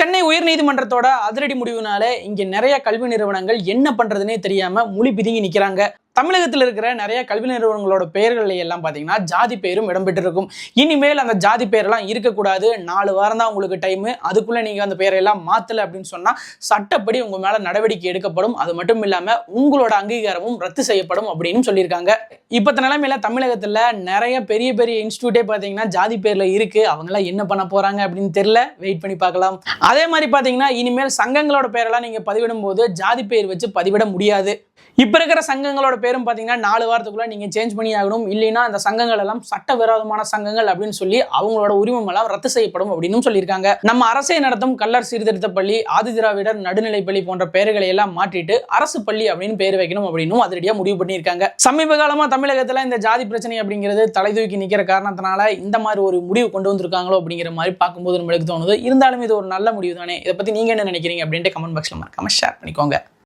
சென்னை உயர்நீதிமன்றத்தோட அதிரடி முடிவுனால இங்க நிறைய கல்வி நிறுவனங்கள் என்ன பண்றதுன்னே தெரியாம முழி பிதுங்கி நிக்கிறாங்க. தமிழகத்தில் இருக்கிற நிறைய கல்வி நிறுவனங்களோட பெயர்கள் எல்லாம் பார்த்தீங்கன்னா ஜாதி பெயரும் இடம்பெற்றிருக்கும். இனிமேல் அந்த ஜாதி பெயரெல்லாம் இருக்கக்கூடாது. நாலு வாரம் தான் உங்களுக்கு டைம் அதுக்குள்ள நீங்க அந்த பெயரெல்லாம் மாத்தல அப்படின்னு சொன்னா சட்டப்படி உங்க மேல நடவடிக்கை எடுக்கப்படும். அது மட்டும் இல்லாம உங்களோட அங்கீகாரமும் ரத்து செய்யப்படும் அப்படின்னு சொல்லியிருக்காங்க. இப்பத்த நிலைமையில தமிழகத்துல நிறைய பெரிய பெரிய இன்ஸ்டியூட்டே பார்த்தீங்கன்னா ஜாதி பேர்ல இருக்கு. அவங்களாம் என்ன பண்ண போறாங்க அப்படின்னு தெரியல. வெயிட் பண்ணி பார்க்கலாம். அதே மாதிரி பார்த்தீங்கன்னா இனிமேல் சங்கங்களோட பேரெல்லாம் நீங்க பதிவிடும் போது ஜாதி பெயர் வச்சு பதிவிட முடியாது. இப்ப இருக்கிற சங்கங்களோட பேர் பேரும் பாத்தீங்கன்னா நாலு வாரத்துக்குள்ள நீங்க சேஞ்ச் பண்ணி ஆகணும். இல்லைன்னா அந்த சங்கங்கள் எல்லாம் சட்டவிரோதமான சங்கங்கள் அப்படின்னு சொல்லி அவங்களோட உரிமம் எல்லாம் ரத்து செய்யப்படும் அப்படின்னு சொல்லியிருக்காங்க. நம்ம அரசை நடத்தும் கல்லர் சீர்திருத்த பள்ளி ஆதிதிராவிடர் நடுநிலை பள்ளி போன்ற பெயர்களை எல்லாம் மாற்றிட்டு அரசு பள்ளி அப்படின்னு பேர் வைக்கணும் அப்படின்னு அதிரடியாக முடிவு பண்ணியிருக்காங்க. சமீப காலமா தமிழகத்துல இந்த ஜாதி பிரச்சனை அப்படிங்கிறது தலை தூக்கி நிற்கிற காரணத்தினால இந்த மாதிரி ஒரு முடிவு கொண்டு வந்திருக்காங்களோ அப்படிங்கிற மாதிரி பார்க்கும்போது நம்மளுக்கு தோணுது. இருந்தாலும் இது ஒரு நல்ல முடிவு தானே இதை பத்தி நீங்க என்ன நினைக்கிறீங்க அப்படின்ட்டு கமெண்ட் பாக்ஸில் மறக்காமல் ஷேர் பண்ணிக்கோங்க.